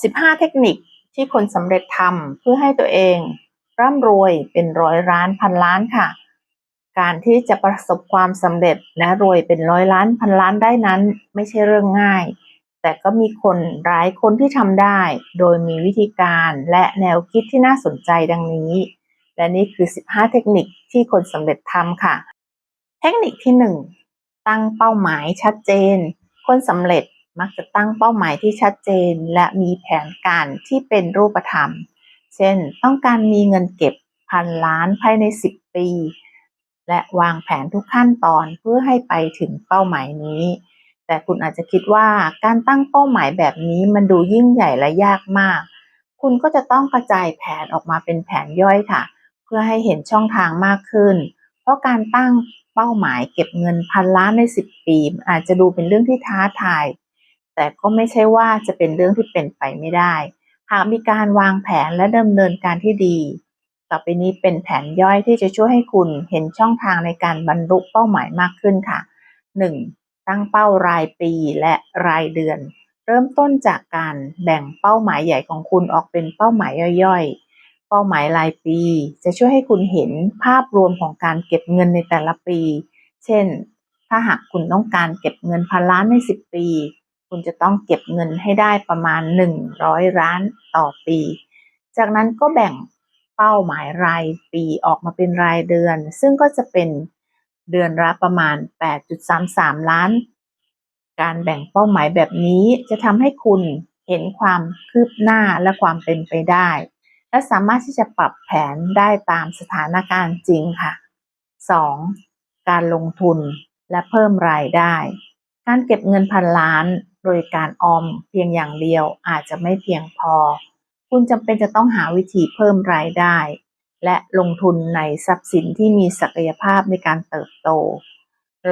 15 เทคนิคที่คนสำเร็จทำเพื่อให้ตัวเอง ร่ำรวยเป็นร้อยล้านพันล้านค่ะ การที่จะประสบความสำเร็จและรวยเป็นร้อยล้านพันล้านได้นั้น ไม่ใช่เรื่องง่าย แต่ก็มีคนหลายคนที่ทำได้ โดยมีวิธีการและแนวคิดที่น่าสนใจดังนี้ และนี่คือ 15 เทคนิคที่คนสำเร็จทำค่ะ เทคนิคที่ 1 ตั้งเป้าหมายชัดเจน คนสำเร็จ มักจะตั้งเป้าหมายที่ชัดเจน และมีแผนการที่เป็นรูปธรรม เช่น ต้องการมีเงินเก็บพันล้านภายใน 10 ปี และวางแผนทุกขั้นตอนเพื่อให้ไปถึงเป้าหมายนี้ แต่คุณอาจจะคิดว่าการตั้งเป้าหมายแบบนี้มันดูยิ่งใหญ่และยากมาก คุณก็จะต้องกระจายแผนออกมาเป็นแผนย่อยค่ะ เพื่อให้เห็นช่องทางมากขึ้น เพราะการตั้งเป้าหมายเก็บเงินพันล้านใน 10 ปี อาจจะดูเป็นเรื่องที่ท้าทาย แต่ก็ไม่ใช่ว่าจะเป็นเรื่องที่เป็นไปไม่ได้ หากมีการวางแผนและดำเนินการที่ดี ต่อไปนี้เป็นแผนย่อยที่จะช่วยให้คุณเห็นช่องทางในการบรรลุเป้าหมายมากขึ้นค่ะ 1. ตั้งเป้ารายปีและรายเดือน เริ่มต้นจากการแบ่งเป้าหมายใหญ่ของคุณออกเป็นเป้าหมายย่อยๆ เป้าหมายรายปี จะช่วยให้คุณเห็นภาพรวมของการเก็บเงินในแต่ละปี เช่น ถ้าหากคุณต้องการเก็บเงินพันล้านใน 10 ปี คุณจะต้องเก็บเงินให้ได้ประมาณ 100 ล้านต่อปี จากนั้นก็แบ่งเป้าหมายรายปีออกมาเป็นรายเดือน ซึ่งก็จะเป็นเดือนละประมาณ 8.33 ล้าน การแบ่งเป้าหมายแบบนี้จะทำให้คุณเห็นความคืบหน้าและความเป็นไปได้ และสามารถที่จะปรับแผนได้ตามสถานการณ์จริงค่ะ 2. การลงทุนและเพิ่มรายได้ การเก็บเงินพันล้าน โดยการออมเพียงอย่างเดียวอาจจะไม่เพียงพอ คุณจำเป็นจะต้องหาวิธีเพิ่มรายได้ และลงทุนในทรัพย์สินที่มีศักยภาพในการเติบโต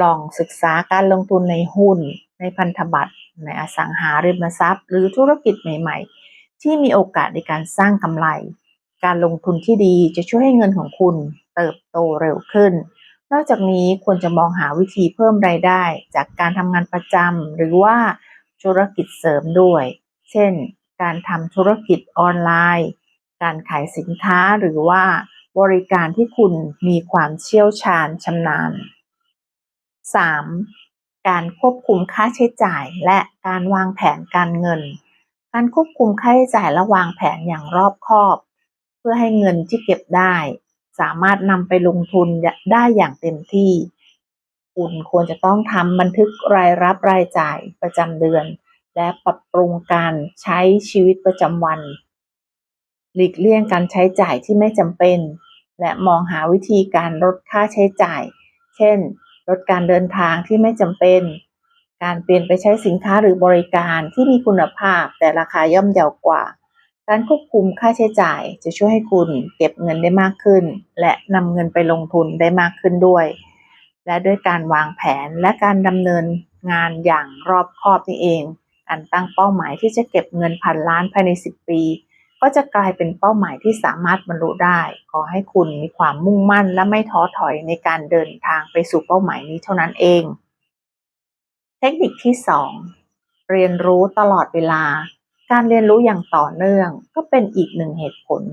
ลองศึกษาการลงทุนในหุ้น ในพันธบัตร ในอสังหาริมทรัพย์ หรือธุรกิจใหม่ๆ ที่มีโอกาสในการสร้างกำไร การลงทุนที่ดีจะช่วยให้เงินของคุณเติบโตเร็วขึ้นนอกจากนี้ควรจะมองหาวิธีเพิ่มรายได้จากการทำงานประจำหรือว่า ธุรกิจเสริมด้วย เช่น การทำธุรกิจออนไลน์ การขายสินค้าหรือว่าบริการที่คุณมีความเชี่ยวชาญชำนาญ 3. การควบคุมค่าใช้จ่ายและการวางแผนการเงิน การควบคุมค่าใช้จ่ายและวางแผนอย่างรอบคอบ เพื่อให้เงินที่เก็บได้ สามารถนำไปลงทุนได้อย่างเต็มที่ คุณ ควรจะต้องทำบันทึกรายรับรายจ่ายประจำเดือน และปรับปรุงการใช้ชีวิตประจำวัน หลีกเลี่ยงการใช้จ่ายที่ไม่จำเป็น และมองหาวิธีการลดค่าใช้จ่าย เช่น ลดการเดินทางที่ไม่จำเป็น การเปลี่ยนไปใช้สินค้าหรือบริการที่มีคุณภาพแต่ราคาย่อมเยาวกว่าการควบคุมค่าใช้จ่ายจะช่วยให้คุณเก็บเงินได้มากขึ้น และนำเงินไปลงทุนได้มากขึ้นด้วย และด้วยการวางแผนและการดำเนินงานอย่างรอบคอบนี่เองการตั้งเป้าหมายที่จะเก็บเงินพันล้านภายใน 10 ปี ก็จะกลายเป็นเป้าหมายที่สามารถบรรลุได้ ขอให้คุณมีความมุ่งมั่นและไม่ท้อถอยในการเดินทางไปสู่เป้าหมายนี้เท่านั้นเอง เทคนิคที่ 2 เรียนรู้ตลอดเวลา การเรียนรู้อย่างต่อเนื่อง ก็เป็นอีกหนึ่งเหตุผล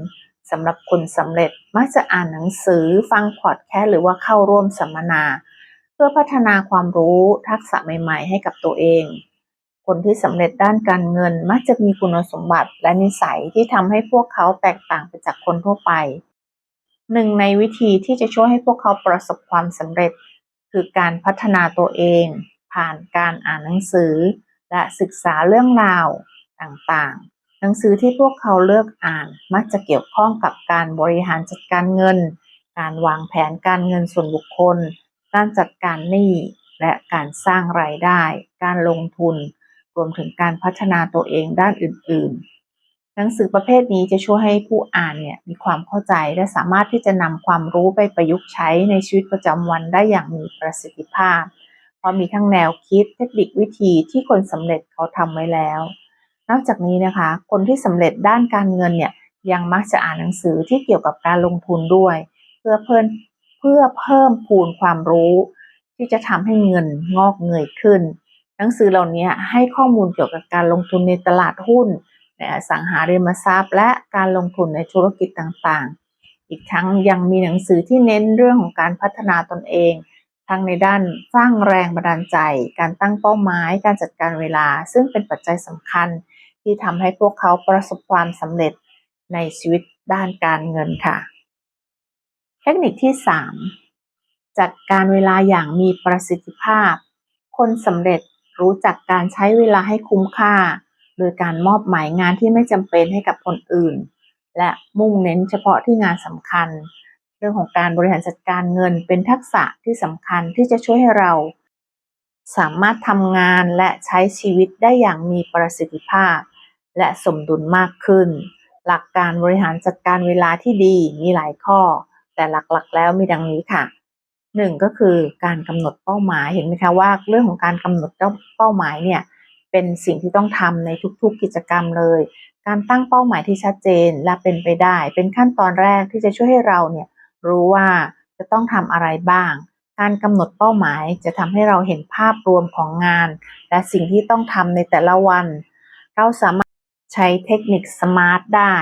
สำหรับคนสำเร็จมักจะอ่านหนังสือฟังพอดแคสต์หรือว่าเข้าร่วมสัมมนา เพื่อพัฒนาความรู้ทักษะใหม่ ๆ ให้กับตัวเอง คนที่สำเร็จด้านการเงินมักจะมีคุณสมบัติและนิสัยที่ทำให้พวกเขาแตกต่างไปจากคนทั่วไป หนึ่งในวิธีที่จะช่วยให้พวกเขาประสบความสำเร็จ คือการพัฒนาตัวเอง ผ่านการอ่านหนังสือ และศึกษาเรื่องราวต่างๆ นังสือที่พวกเขาเลือกอ่านมักจะเกี่ยวข้องกับการบริหารจัดการเงิน การวางแผนการเงินส่วนบุคคล การจัดการหนี้ และการสร้างรายได้ การลงทุน รวมถึงการพัฒนาตัวเองด้านอื่น ๆ หนังสือประเภทนี้จะช่วยให้ผู้อ่านเนี่ยมีความเข้าใจและสามารถที่จะนำความรู้ไปประยุกต์ใช้ในชีวิตประจำวันได้อย่างมีประสิทธิภาพ เพราะมีทั้งแนวคิดเทคนิควิธีที่คนสำเร็จเขาทำไว้แล้ว นอกจากนี้นะคะ คนที่สำเร็จด้านการเงินเนี่ยยังมักจะอ่านหนังสือที่เกี่ยวกับการลงทุนด้วย เพื่อเพิ่มเพื่อเพิ่มพูนความรู้ ที่จะทำให้เงินงอกเงยขึ้น หนังสือเหล่านี้ให้ข้อมูลเกี่ยวกับการลงทุนในตลาดหุ้นในอสังหาริมทรัพย์ และการลงทุนในธุรกิจต่างๆ อีกทั้งยังมีหนังสือที่เน้นเรื่องของการพัฒนาตนเอง ทั้งในด้านสร้างแรงบันดาลใจ การตั้งเป้าหมาย การจัดการเวลา ซึ่งเป็นปัจจัยสำคัญ ที่ทำให้พวกเขาประสบความสำเร็จในชีวิตด้านการเงินค่ะ เทคนิคที่ 3 จัดการเวลาอย่างมีประสิทธิภาพ คนสำเร็จรู้จักการใช้เวลาให้คุ้มค่า โดยการมอบหมายงานที่ไม่จำเป็นให้กับคนอื่น และมุ่งเน้นเฉพาะที่งานสำคัญ เรื่องของการบริหารจัดการเงินเป็นทักษะที่สำคัญที่จะช่วยให้เรา สามารถทำงานและใช้ชีวิตได้อย่างมีประสิทธิภาพ และสมดุลมากขึ้น หลักการบริหารจัดการเวลาที่ดีมีหลายข้อ แต่หลักๆ แล้วมีดังนี้ค่ะหนึ่งก็คือการกำหนดเป้าหมายเห็นไหมคะว่าเรื่องของการกำหนดเป้าหมายเนี่ยเป็นสิ่งที่ต้องทำในทุกๆกิจกรรมเลย การตั้งเป้าหมายที่ชัดเจนและเป็นไปได้ เป็นขั้นตอนแรกที่จะช่วยให้เราเนี่ยรู้ว่าจะต้องทำอะไรบ้าง การกำหนดเป้าหมายจะทำให้เราเห็นภาพรวมของงาน และสิ่งที่ต้องทำในแต่ละวัน เราสามารถ ใช้เทคนิคสมาร์ทได้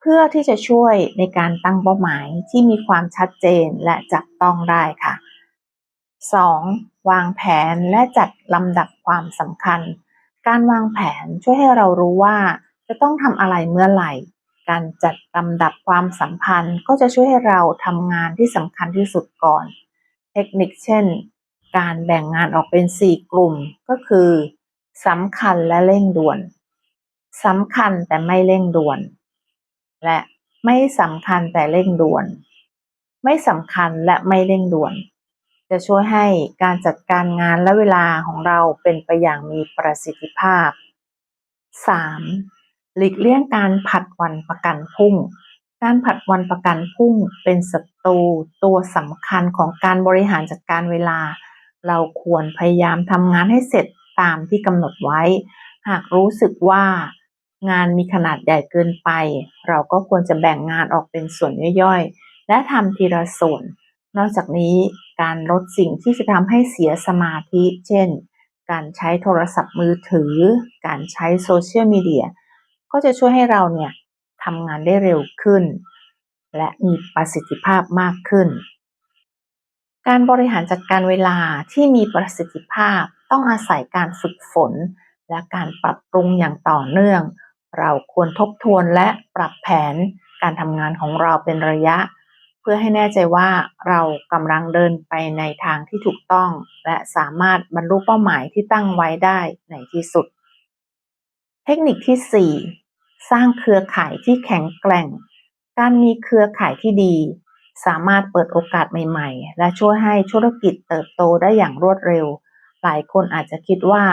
เพื่อที่จะช่วยในการตั้งเป้าหมายที่มีความชัดเจนและจับต้องได้ค่ะ 2. วางแผนและจัดลำดับความสำคัญ การวางแผนช่วยให้เรารู้ว่าจะต้องทำอะไรเมื่อไหร่ การจัดลำดับความสัมพันธ์ ก็จะช่วยให้เราทำงานที่สำคัญที่สุดก่อน เทคนิคเช่น การแบ่งงานออกเป็น 4 กลุ่มก็คือสำคัญและเร่งด่วน สำคัญแต่ไม่เร่งด่วน และไม่สำคัญแต่เร่งด่วน ไม่สำคัญและไม่เร่งด่วน จะช่วยให้การจัดการงานและเวลาของเราเป็นไปอย่างมีประสิทธิภาพ 3. หลีกเลี่ยงการผัดวันประกันพรุ่ง การผัดวันประกันพรุ่งเป็นศัตรูตัวสำคัญของการบริหารจัดการเวลา เราควรพยายามทำงานให้เสร็จตามที่กำหนดไว้ หากรู้สึกว่า งานมีขนาดใหญ่เกินไป เราก็ควรจะแบ่งงานออกเป็นส่วนย่อยๆ และทำทีละส่วน นอกจากนี้การลดสิ่งที่จะทำให้เสียสมาธิ เช่น การใช้โทรศัพท์มือถือ การใช้โซเชียลมีเดีย ก็จะช่วยให้เราเนี่ยทำงานได้เร็วขึ้น และมีประสิทธิภาพมากขึ้น การบริหารจัดการเวลาที่มีประสิทธิภาพต้องอาศัยการฝึกฝน และการปรับปรุงอย่างต่อเนื่อง เราควรทบทวนและปรับแผนการทำงานของเราเป็นระยะ เพื่อให้แน่ใจว่าเรากำลังเดินไปในทางที่ถูกต้อง และสามารถบรรลุเป้าหมายที่ตั้งไว้ได้ในที่สุด เทคนิคที่ 4 สร้างเครือข่ายที่แข็งแกร่ง การมีเครือข่ายที่ดี สามารถเปิดโอกาสใหม่ ๆ และช่วยให้ธุรกิจเติบโตได้อย่างรวดเร็ว หลายคนอาจจะคิดว่า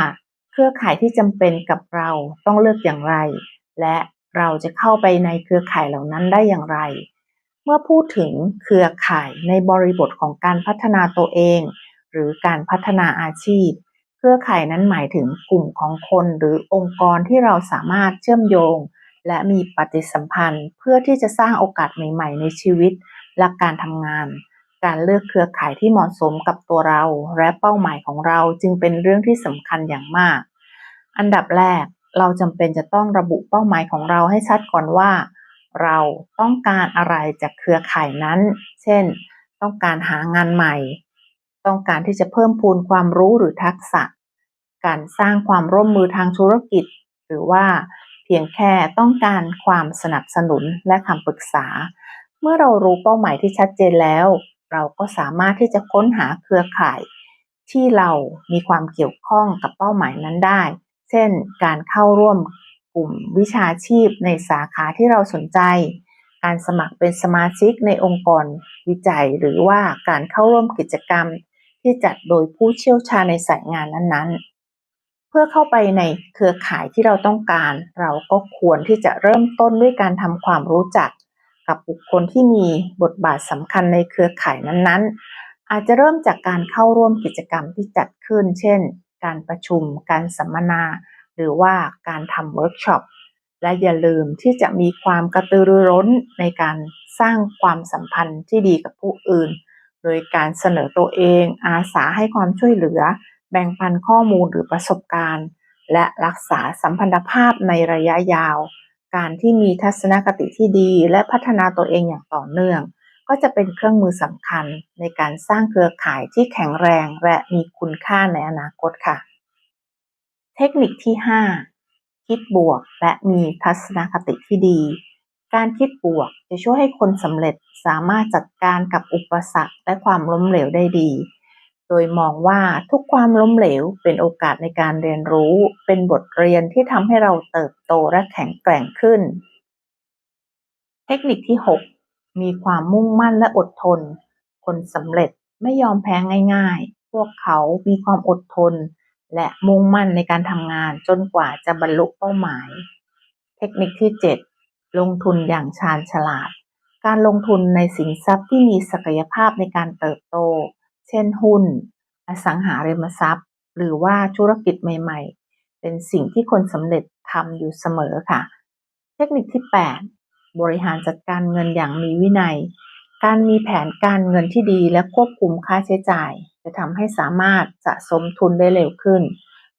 เครือข่ายที่จำเป็นกับเราต้องเลือกอย่างไร และเราจะเข้าไปในเครือข่ายเหล่านั้นได้อย่างไร เมื่อพูดถึงเครือข่ายในบริบทของการพัฒนาตัวเอง หรือการพัฒนาอาชีพ เครือข่ายนั้นหมายถึงกลุ่มของคนหรือองค์กรที่เราสามารถเชื่อมโยง และมีปฏิสัมพันธ์เพื่อที่จะสร้างโอกาสใหม่ ๆ ในชีวิตและการทำงาน การเลือกเครือข่ายที่เหมาะสมกับตัวเราและเป้าหมายของเราจึงเป็นเรื่องที่สำคัญอย่างมาก อันดับแรกเราจำเป็นจะต้องระบุเป้าหมายของเราให้ชัดก่อนว่า เราต้องการอะไรจากเครือข่ายนั้น เช่น ต้องการหางานใหม่ ต้องการที่จะเพิ่มพูนความรู้หรือทักษะ การสร้างความร่วมมือทางธุรกิจ หรือว่าเพียงแค่ต้องการความสนับสนุนและคำปรึกษา เมื่อเรารู้เป้าหมายที่ชัดเจนแล้ว เราก็สามารถที่จะค้นหาเครือข่ายที่เรามีความเกี่ยวข้องกับเป้าหมายนั้นได้ เช่น การเข้าร่วมกลุ่มวิชาชีพในสาขาที่เราสนใจ การสมัครเป็นสมาชิกในองค์กรวิจัย หรือว่าการเข้าร่วมกิจกรรมที่จัดโดยผู้เชี่ยวชาญในสายงานนั้นๆ เพื่อเข้าไปในเครือข่ายที่เราต้องการ เราก็ควรที่จะเริ่มต้นด้วยการทำความรู้จัก กับบุคคลที่มีบทบาทสำคัญในเครือข่ายนั้นๆ อาจจะเริ่มจากการเข้าร่วมกิจกรรมที่จัดขึ้น เช่น การประชุม การสัมมนา หรือว่าการทำเวิร์กช็อป และอย่าลืมที่จะมีความกระตือรือร้นในการสร้างความสัมพันธ์ที่ดีกับผู้อื่น โดยการเสนอตัวเอง อาสาให้ความช่วยเหลือ แบ่งปันข้อมูลหรือประสบการณ์ และรักษาสัมพันธภาพในระยะยาว การที่มีทัศนคติที่ดี และพัฒนาตัวเองอย่างต่อเนื่อง ก็จะเป็นเครื่องมือสำคัญในการสร้างเครือข่ายที่แข็งแรงและมีคุณค่าในอนาคตค่ะ เทคนิคที่ 5 คิดบวกและมีทัศนคติที่ดี การคิดบวกจะช่วยให้คนสำเร็จสามารถจัดการกับอุปสรรคและความล้มเหลวได้ดี โดยมองว่าทุกความล้มเหลวเป็นโอกาสในการเรียนรู้ เป็นบทเรียนที่ทำให้เราเติบโตและแข็งแกร่งขึ้น เทคนิคที่ 6 มีความมุ่งมั่นและอดทน คนสำเร็จไม่ยอมแพ้ง่ายๆ พวกเขามีความอดทน และมุ่งมั่นในการทำงานจนกว่าจะบรรลุเป้าหมาย เทคนิคที่ 7 ลงทุนอย่างชาญฉลาด การลงทุนในสินทรัพย์ที่มีศักยภาพในการเติบโต เช่นหุ้น อสังหาริมทรัพย์ หรือว่าธุรกิจใหม่ ๆ เป็นสิ่งที่คนสำเร็จทำอยู่เสมอค่ะ เทคนิคที่ 8 บริหารจัดการเงินอย่างมีวินัย การมีแผนการเงินที่ดีและควบคุมค่าใช้จ่าย จะทำให้สามารถสะสมทุนได้เร็วขึ้น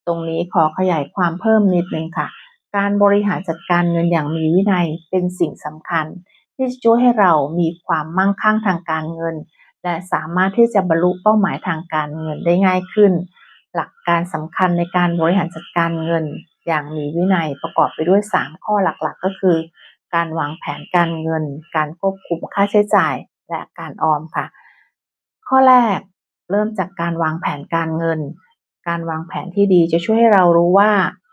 ตรงนี้ขอขยายความเพิ่มนิดนึงค่ะ การบริหารจัดการเงินอย่างมีวินัยเป็นสิ่งสำคัญที่จะช่วยให้เรามีความมั่งคั่งทางการเงิน และสามารถที่จะบรรลุเป้าหมายทางการเงินได้ง่ายขึ้น หลักการสำคัญในการบริหารจัดการเงิน อย่างมีวินัยประกอบไปด้วย 3 ข้อหลักๆ ก็คือ การวางแผนการเงิน การควบคุมค่าใช้จ่าย และการออมค่ะ ข้อแรกเริ่มจากการวางแผนการเงิน การวางแผนที่ดีจะช่วยให้เรารู้ว่า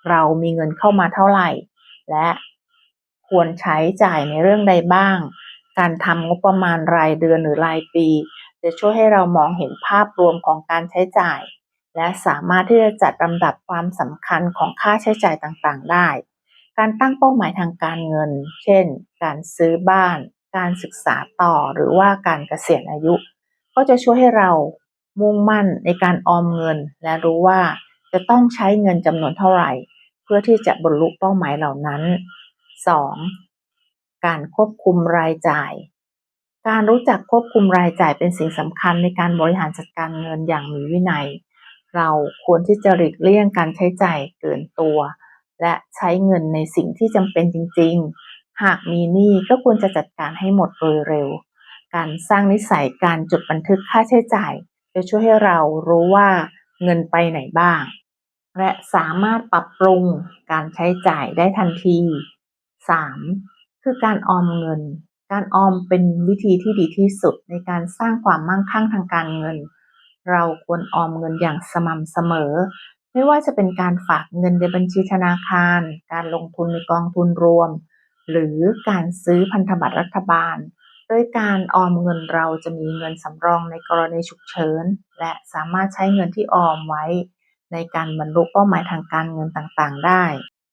เรามีเงินเข้ามาเท่าไหร่ และควรใช้จ่ายในเรื่องใดบ้าง การทำงบประมาณรายเดือนหรือรายปี จะช่วยให้เรามองเห็นภาพรวมของการใช้จ่าย และสามารถที่จะจัดลำดับความสำคัญของค่าใช้จ่ายต่างๆ ได้ การตั้งเป้าหมายทางการเงิน เช่น การซื้อบ้าน การศึกษาต่อหรือว่าการเกษียณอายุ ก็จะช่วยให้เรามุ่งมั่นในการออมเงิน และรู้ว่าจะต้องใช้เงินจำนวนเท่าไหร่ เพื่อที่จะบรรลุเป้าหมายเหล่านั้น 2. การควบคุมรายจ่าย การรู้จักควบคุมรายจ่ายเป็นสิ่งสำคัญในการบริหารจัดการเงินอย่างมีวินัย เราควรที่จะหลีกเลี่ยงการใช้จ่ายเกินตัว และใช้เงินในสิ่งที่จำเป็นจริง ๆ หากมีหนี้ก็ควรจะจัดการให้หมดโดยเร็ว การสร้างนิสัยการจดบันทึกค่าใช้จ่าย จะช่วยให้เรารู้ว่าเงินไปไหนบ้าง และสามารถปรับปรุงการใช้จ่ายได้ทันที 3. คือการออมเงิน การออมเป็นวิธีที่ดีที่สุดในการสร้างความมั่งคั่งทางการเงิน เราควรออมเงินอย่างสม่ำเสมอ ไม่ว่าจะเป็นการฝากเงินในบัญชีธนาคาร การลงทุนในกองทุนรวม หรือการซื้อพันธบัตรรัฐบาล โดยการออมเงินเราจะมีเงินสำรองในกรณีฉุกเฉิน และสามารถใช้เงินที่ออมไว้ ในการบรรลุเป้าหมายทางการเงินต่างๆ ได้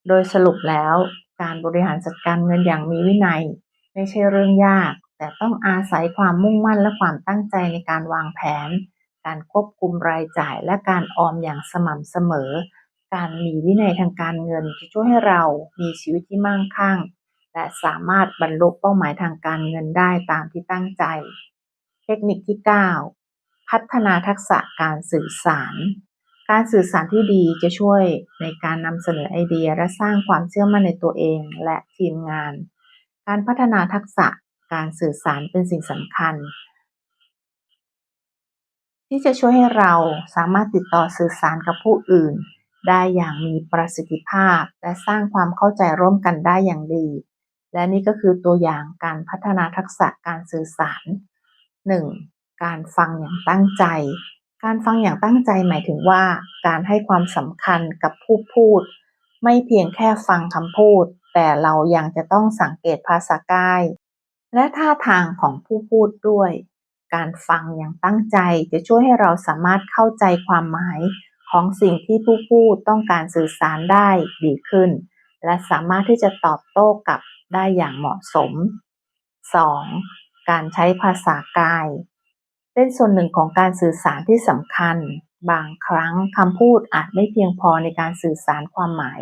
โดยสรุปแล้วการบริหารจัดการเงินอย่างมีวินัย ไม่ใช่เรื่องยาก แต่ต้องอาศัยความมุ่งมั่นและความตั้งใจในการวางแผน การควบคุมรายจ่ายและการออมอย่างสม่ำเสมอ การมีวินัยทางการเงินจะช่วยให้เรามีชีวิตที่มั่งคั่ง และสามารถบรรลุเป้าหมายทางการเงินได้ตามที่ตั้งใจ เทคนิคที่ 9 พัฒนาทักษะการสื่อสารการสื่อสารที่ดีจะช่วยในการนำเสนอไอเดียและสร้างความเชื่อมั่นในตัวเองและทีมงาน การพัฒนาทักษะการสื่อสารเป็นสิ่งสำคัญ ที่จะช่วยให้เราสามารถติดต่อสื่อสารกับผู้อื่น ได้อย่างมีประสิทธิภาพ และสร้างความเข้าใจร่วมกันได้อย่างดี และนี่ก็คือตัวอย่างการพัฒนาทักษะการสื่อสาร 1. การฟังอย่างตั้งใจ การฟังอย่างตั้งใจหมายถึงว่า การให้ความสำคัญกับผู้พูด ไม่เพียงแค่ฟังคำพูด แต่เรายังจะต้องสังเกตภาษากาย และท่าทางของผู้พูดด้วย การฟังอย่างตั้งใจจะช่วยให้เราสามารถเข้าใจความหมายของสิ่งที่ผู้พูดต้องการสื่อสารได้ดีขึ้น และสามารถที่จะตอบโต้กลับได้อย่างเหมาะสม 2. การใช้ภาษากาย เป็นส่วนหนึ่งของการสื่อสารที่สำคัญ บางครั้งคำพูดอาจไม่เพียงพอในการสื่อสารความหมาย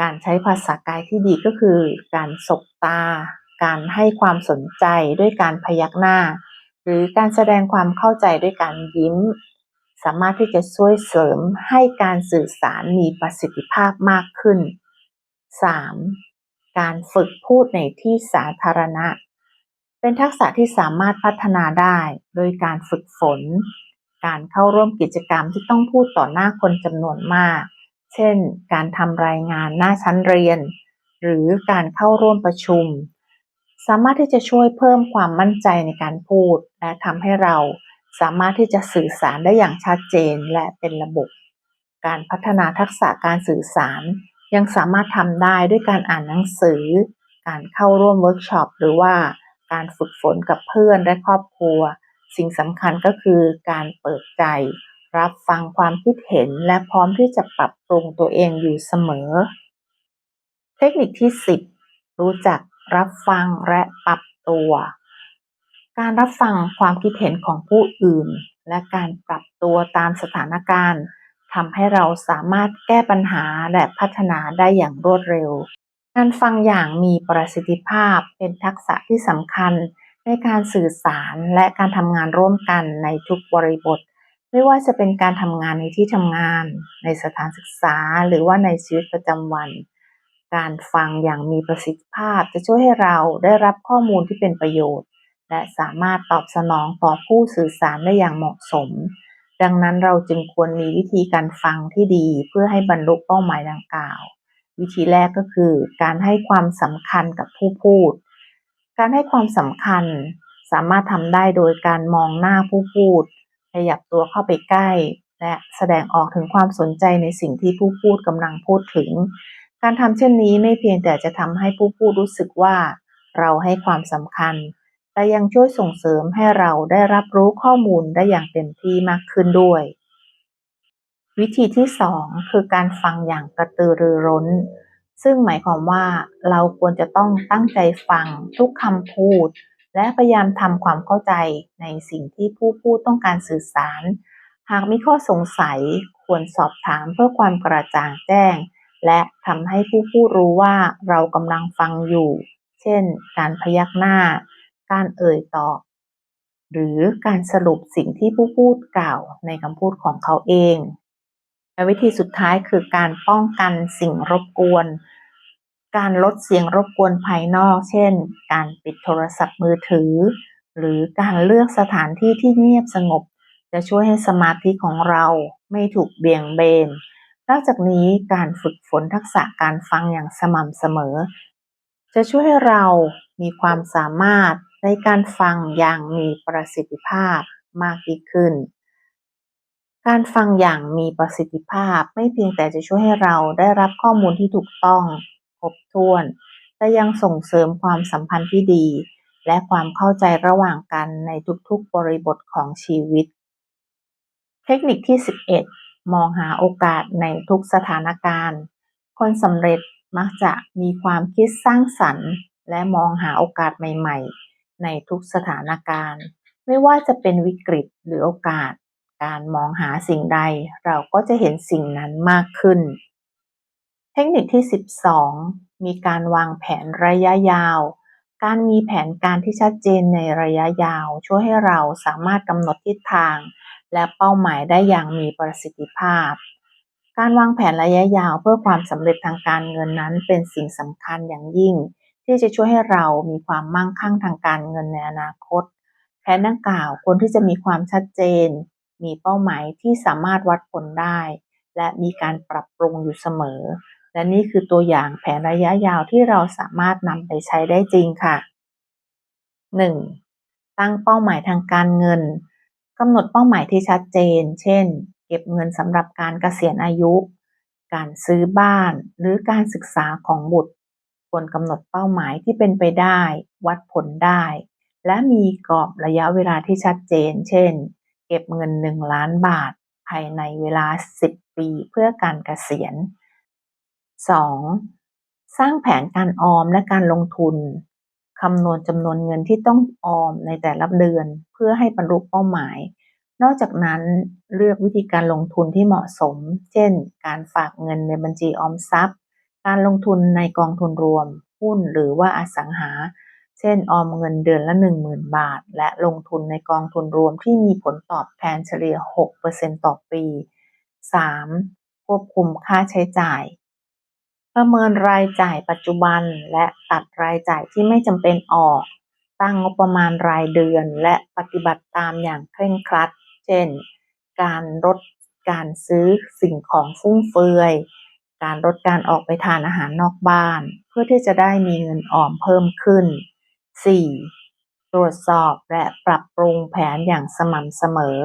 การใช้ภาษากายที่ดีก็คือ การสบตา การให้ความสนใจด้วยการพยักหน้า หรือการแสดงความเข้าใจด้วยการยิ้ม สามารถที่จะช่วยเสริมให้การสื่อสารมีประสิทธิภาพมากขึ้น 3. การฝึกพูดในที่สาธารณะ เป็นทักษะที่สามารถพัฒนาได้ โดยการฝึกฝน การเข้าร่วมกิจกรรมที่ต้องพูดต่อหน้าคนจำนวนมาก เช่น การทำรายงานหน้าชั้นเรียน หรือการเข้าร่วมประชุม สามารถที่จะช่วยเพิ่มความมั่นใจในการพูด และทำให้เราสามารถที่จะสื่อสารได้อย่างชัดเจนและเป็นระบบ การพัฒนาทักษะการสื่อสาร ยังสามารถทำได้ด้วยการอ่านหนังสือ การเข้าร่วมเวิร์กช็อปหรือว่าการฝึกฝนกับเพื่อนและครอบครัว สิ่งสำคัญก็คือการเปิดใจ รับฟังความคิดเห็นและพร้อมที่จะปรับปรุงตัวเองอยู่เสมอ เทคนิคที่ 10 รู้จักรับฟังและปรับตัว การรับฟังความคิดเห็นของผู้อื่น และการปรับตัวตามสถานการณ์ทำให้เราสามารถแก้ปัญหาและพัฒนาได้อย่างรวดเร็ว การฟังอย่างมีประสิทธิภาพเป็นทักษะที่สำคัญในการสื่อสารและการทำงานร่วมกันในทุกบริบท ไม่ว่าจะเป็นการทำงานในที่ทำงาน ในสถานศึกษา หรือว่าในชีวิตประจำวัน การฟังอย่างมีประสิทธิภาพจะช่วยให้เราได้รับข้อมูลที่เป็นประโยชน์ และสามารถตอบสนองต่อผู้สื่อสารได้อย่างเหมาะสม ดังนั้นเราจึงควรมีวิธีการฟังที่ดีเพื่อให้บรรลุเป้าหมายดังกล่าว วิธีแรกก็คือการให้ความสำคัญกับผู้พูด การให้ความสำคัญสามารถทำได้โดยการมองหน้าผู้พูด ยับตัวเข้าไปใกล้ และแสดงออกถึงความสนใจในสิ่งที่ผู้พูดกำลังพูดถึง การทำเช่นนี้ไม่เพียงแต่จะทำให้ผู้พูดรู้สึกว่า เราให้ความสำคัญ แต่ยังช่วยส่งเสริมให้เราได้รับรู้ข้อมูลได้อย่างเต็มที่มากขึ้นด้วย วิธีที่สองคือการฟังอย่างกระตือรือร้นซึ่งหมายความว่าเราควรจะต้องตั้งใจฟังทุกคำพูด และพยายามทำความเข้าใจในสิ่งที่ผู้พูดต้องการสื่อสาร หากมีข้อสงสัยควรสอบถามเพื่อความกระจ่างแจ้ง และทำให้ผู้พูดรู้ว่าเรากำลังฟังอยู่ เช่น การพยักหน้า การเอ่ยตอบ หรือการสรุปสิ่งที่ผู้พูดกล่าวในคำพูดของเขาเองและวิธีสุดท้ายคือการป้องกันสิ่งรบกวน การลดเสียงรบกวนภายนอก เช่น การปิดโทรศัพท์มือถือ หรือการเลือกสถานที่ที่เงียบสงบ จะช่วยให้สมาธิของเราไม่ถูกเบี่ยงเบน นอกจากนี้การฝึกฝนทักษะการฟังอย่างสม่ำเสมอ จะช่วยให้เรามีความสามารถในการฟังอย่างมีประสิทธิภาพมากยิ่งขึ้น การฟังอย่างมีประสิทธิภาพไม่เพียงแต่จะช่วยให้เราได้รับข้อมูลที่ถูกต้อง ครบถ้วนแต่ยังส่งเสริมความสัมพันธ์ที่ดี และความเข้าใจระหว่างกันในทุกๆ บริบทของชีวิต เทคนิคที่ 11 มองหาโอกาสในทุกสถานการณ์ คนสำเร็จมักจะมีความคิดสร้างสรรค์ และมองหาโอกาสใหม่ๆ ในทุกสถานการณ์ ไม่ว่าจะเป็นวิกฤตหรือโอกาส การมองหาสิ่งใดเราก็จะเห็นสิ่งนั้นมากขึ้น ทคนิคที่ 12 มีการวางแผนระยะยาว การมีแผนการที่ชัดเจนในระยะยาว ช่วยให้เราสามารถกำหนดทิศทาง และเป้าหมายได้อย่างมีประสิทธิภาพ การวางแผนระยะยาวเพื่อความสำเร็จทางการเงินนั้น เป็นสิ่งสำคัญอย่างยิ่ง ที่จะช่วยให้เรามีความมั่งคั่งทางการเงินในอนาคตแผนดังกล่าวควรที่จะมีความชัดเจน มีเป้าหมายที่สามารถวัดผลได้ และมีการปรับปรุงอยู่เสมอ และนี่คือตัวอย่างแผนระยะยาวที่เราสามารถนำไปใช้ได้จริงค่ะ 1. ตั้งเป้าหมายทางการเงินกำหนดเป้าหมายที่ชัดเจน เช่น เก็บเงินสำหรับการเกษียณอายุ การซื้อบ้าน หรือการศึกษาของบุตร ควรกำหนดเป้าหมายที่เป็นไปได้ วัดผลได้ และมีกรอบระยะเวลาที่ชัดเจน เช่น เก็บเงิน 1 ล้านบาท ภายในเวลา 10 ปีเพื่อการเกษียณ 2. สร้างแผนการออมและการลงทุนคำนวณจำนวนเงินที่ต้องออมในแต่ละเดือนเพื่อให้บรรลุเป้าหมาย นอกจากนั้นเลือกวิธีการลงทุนที่เหมาะสม เช่น การฝากเงินในบัญชีออมทรัพย์ การลงทุนในกองทุนรวม หุ้นหรือว่าอสังหา เช่น ออมเงินเดือนละ 10,000 บาท และลงทุนในกองทุนรวมที่มีผลตอบแทนเฉลี่ย 6%ต่อปี 3. ควบคุมค่าใช้จ่าย ประเมินรายจ่ายปัจจุบัน และตัดรายจ่ายที่ไม่จำเป็นออก ตั้งงบประมาณรายเดือน และปฏิบัติตามอย่างเคร่งครัด เช่น การลดการซื้อสิ่งของฟุ่มเฟือย การลดการออกไปทานอาหารนอกบ้าน เพื่อที่จะได้มีเงินออมเพิ่มขึ้น 4. ตรวจสอบและปรับปรุงแผนอย่างสม่ำเสมอ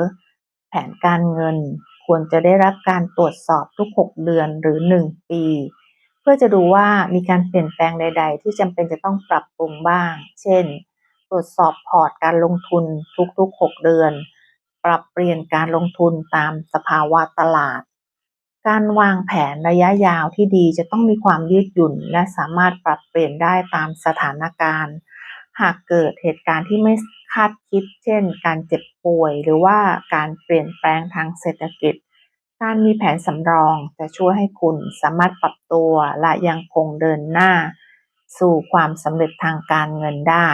แผนการเงินควรจะได้รับการตรวจสอบทุก 6 เดือนหรือ 1 ปี เพื่อจะดูว่ามีการเปลี่ยนแปลงใด ๆ ที่จำเป็นจะต้องปรับปรุงบ้าง เช่น ตรวจสอบพอร์ตการลงทุนทุกๆ 6 เดือน ปรับเปลี่ยนการลงทุนตามสภาวะตลาด การวางแผนระยะยาวที่ดีจะต้องมีความยืดหยุ่น และสามารถปรับเปลี่ยนได้ตามสถานการณ์ หากเกิดเหตุการณ์ที่ไม่คาดคิด เช่น การเจ็บป่วย หรือว่าการเปลี่ยนแปลงทางเศรษฐกิจ การมีแผนสำรองจะช่วยให้คุณสามารถปรับตัวและยังคงเดินหน้า สู่ความสำเร็จทางการเงินได้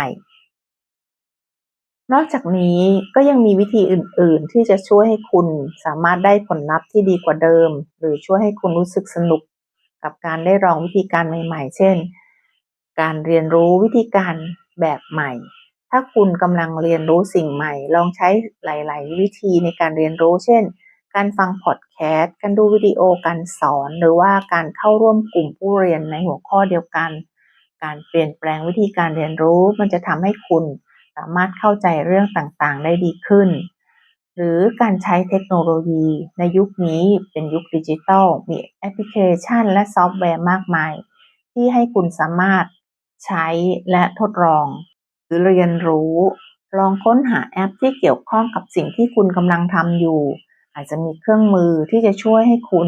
นอกจากนี้ก็ยังมีวิธีอื่น ๆ ที่จะช่วยให้คุณสามารถได้ผลลัพธ์ที่ดีกว่าเดิม หรือช่วยให้คุณรู้สึกสนุกกับการได้ลองวิธีการใหม่ ๆ เช่น การเรียนรู้วิธีการแบบใหม่ ถ้าคุณกำลังเรียนรู้สิ่งใหม่ ลองใช้หลาย ๆ วิธีในการเรียนรู้ เช่น การฟังพอดแคสต์ การดูวิดีโอการสอน หรือว่าการเข้าร่วมกลุ่มผู้เรียนในหัวข้อเดียวกัน การเปลี่ยนแปลงวิธีการเรียนรู้ มันจะทำให้คุณสามารถเข้าใจเรื่องต่างๆ ได้ดีขึ้น หรือการใช้เทคโนโลยีในยุคนี้เป็นยุคดิจิทัล มีแอปพลิเคชัน และซอฟต์แวร์มากมาย ที่ให้คุณสามารถใช้และทดลอง หรือเรียนรู้ ลองค้นหาแอปที่เกี่ยวข้องกับสิ่งที่คุณกำลังทำอยู่ อาจจะมีเครื่องมือที่จะช่วยให้คุณ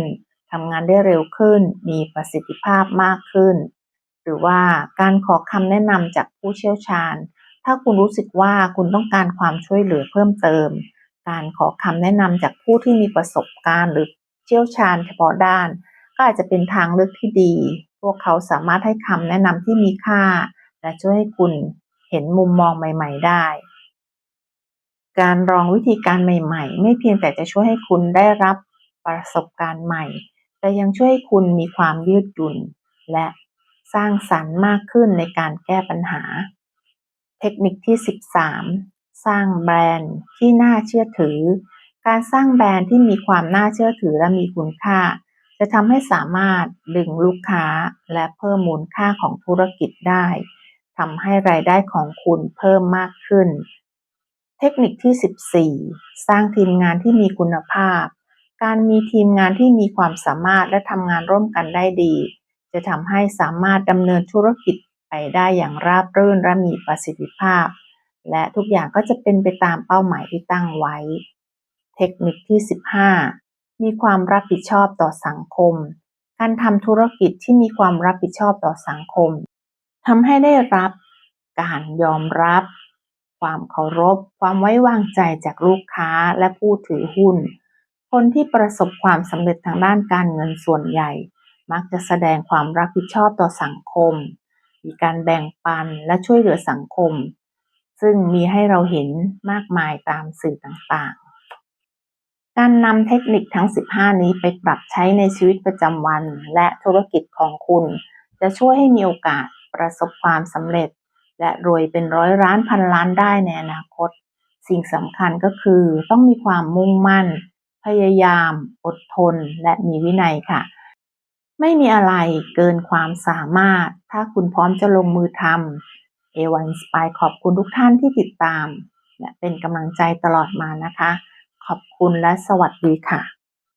ทำงานได้เร็วขึ้น มีประสิทธิภาพมากขึ้น หรือว่าการขอคำแนะนำจากผู้เชี่ยวชาญ ถ้าคุณรู้สึกว่าคุณต้องการความช่วยเหลือเพิ่มเติม การขอคำแนะนำจากผู้ที่มีประสบการณ์หรือเชี่ยวชาญเฉพาะด้าน ก็อาจจะเป็นทางเลือกที่ดี พวกเขาสามารถให้คำแนะนำที่มีค่า และช่วยให้คุณเห็นมุมมองใหม่ ๆ ได้ การลองวิธีการใหม่ๆ ไม่เพียงแต่จะช่วยให้คุณได้รับประสบการณ์ใหม่ แต่ยังช่วยให้คุณมีความยืดหยุ่น และสร้างสรรค์มากขึ้นในการแก้ปัญหา เทคนิคที่ 13 สร้างแบรนด์ที่น่าเชื่อถือ การสร้างแบรนด์ที่มีความน่าเชื่อถือและมีคุณค่า จะทำให้สามารถดึงลูกค้าและเพิ่มมูลค่าของธุรกิจได้ทำให้รายได้ของคุณเพิ่มมากขึ้น เทคนิคที่ 14 สร้างทีมงานที่มีคุณภาพ การมีทีมงานที่มีความสามารถและทำงานร่วมกันได้ดี จะทำให้สามารถดำเนินธุรกิจไปได้อย่างราบรื่นและมีประสิทธิภาพ และทุกอย่างก็จะเป็นไปตามเป้าหมายที่ตั้งไว้ เทคนิคที่ 15 มีความรับผิดชอบต่อสังคม การทำธุรกิจที่มีความรับผิดชอบต่อสังคมทำให้ได้รับการยอมรับ ความเคารพ ความไว้วางใจจากลูกค้าและผู้ถือหุ้น คนที่ประสบความสำเร็จทางด้านการเงินส่วนใหญ่ มักจะแสดงความรับผิดชอบต่อสังคม มีการแบ่งปันและช่วยเหลือสังคม ซึ่งมีให้เราเห็นมากมายตามสื่อต่างๆ การนำเทคนิคทั้ง 15 นี้ไปปรับใช้ในชีวิตประจำวัน และธุรกิจของคุณ จะช่วยให้มีโอกาสประสบความสำเร็จ และรวยเป็นร้อยล้านพันล้านได้ในอนาคต สิ่งสำคัญก็คือต้องมีความมุ่งมั่น พยายาม อดทน และมีวินัยค่ะ ไม่มีอะไรเกินความสามารถ ถ้าคุณพร้อมจะลงมือทำ A1 Inspire ขอบคุณทุกท่านที่ติดตาม และเป็นกำลังใจตลอดมานะคะ ขอบคุณและสวัสดีค่ะ